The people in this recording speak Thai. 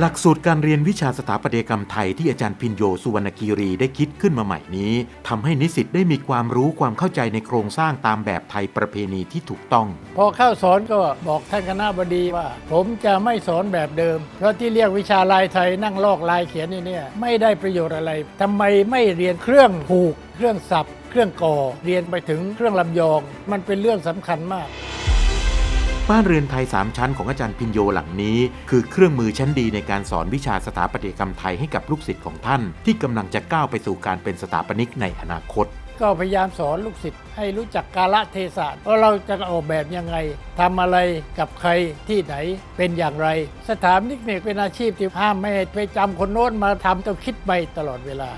หลักสูตรการเรียนวิชาสถาปัตยกรรมไทยที่อาจารย์พินโยสุวรรณคีรีได้คิดขึ้นมาใหม่นี้ทำให้นิสิตได้มีความรู้ความเข้าใจในโครงสร้างตามแบบไทยประเพณีที่ถูกต้อง พอเข้าสอนก็บอกท่านคณะบดีว่า ผมจะไม่สอนแบบเดิม เพราะที่เรียกวิชาลายไทยนั่งลอกลายเขียนนี่เนี่ยไม่ได้ประโยชน์อะไรทำไมไม่เรียนเครื่องผูก เครื่องสับเครื่องก่อเรียนไปถึงเครื่องลำยอง มันเป็นเรื่องสำคัญมาก บ้านเรือนไทย 3 ชั้นของอาจารย์พินโยหลังนี้ คือเครื่องมือชั้นดีในการสอนวิชาสถาปัตยกรรมไทยให้กับลูกศิษย์ของท่าน ที่กำลังจะก้าวไปสู่การเป็นสถาปนิกในอนาคต ก็พยายามสอนลูกศิษย์ให้รู้จักกาลเทศะว่าเราจะออกแบบยังไงทำอะไรกับใครที่ไหนเป็นอย่างไร สถาปนิกเนี่ยเป็นอาชีพที่ห้ามไม่ให้ไปจำคนโน้นมาทำต้องคิดไปตลอดเวลา